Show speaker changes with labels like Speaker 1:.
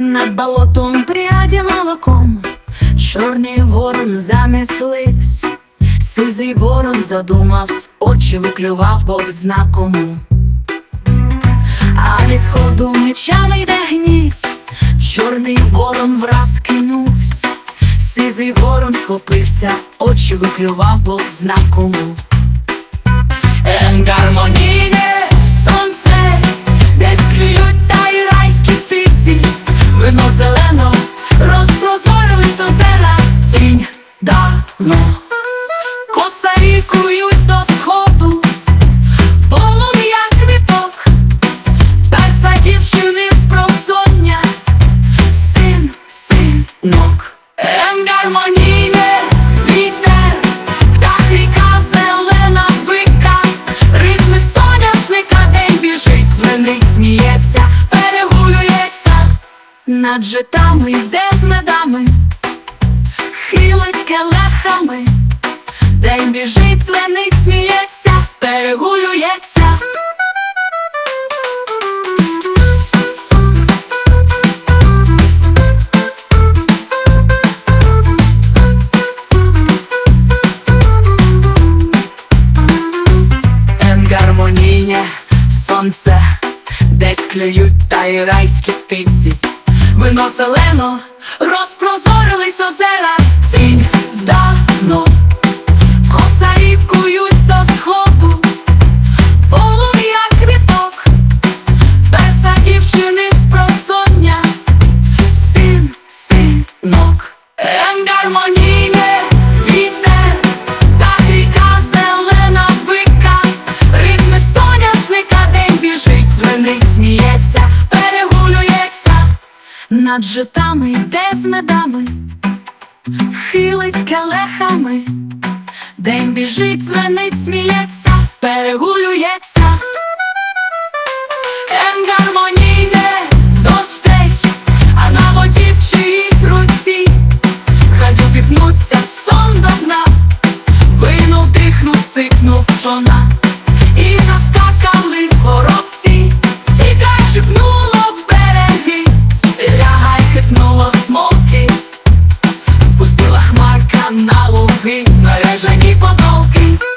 Speaker 1: болотом пряді молоком, чорний ворон занеслись, сизий ворон задумавсь, очі виклював Бог зна кому. А від сходу мечами йде гнів, чорний ворон враз кинувсь, сизий ворон схопився, очі виклював Бог зна кому. Синок, енгармонійне вітер, птах ріка зелена вика, ритми соняшника день біжить, звенить, сміється, перегулюється, над житами йде з медами, десь клюють та птиці. Вино зелено, розпрозорились озера, тінь давно. Косарі кують до сходу, полум'я квіток, перса дівчини з просоння, син, синок, енгармонійне над житами йде з медами, хилить келехами, день біжить, дзвенить, сміється, перегулюється, наряжені подолки.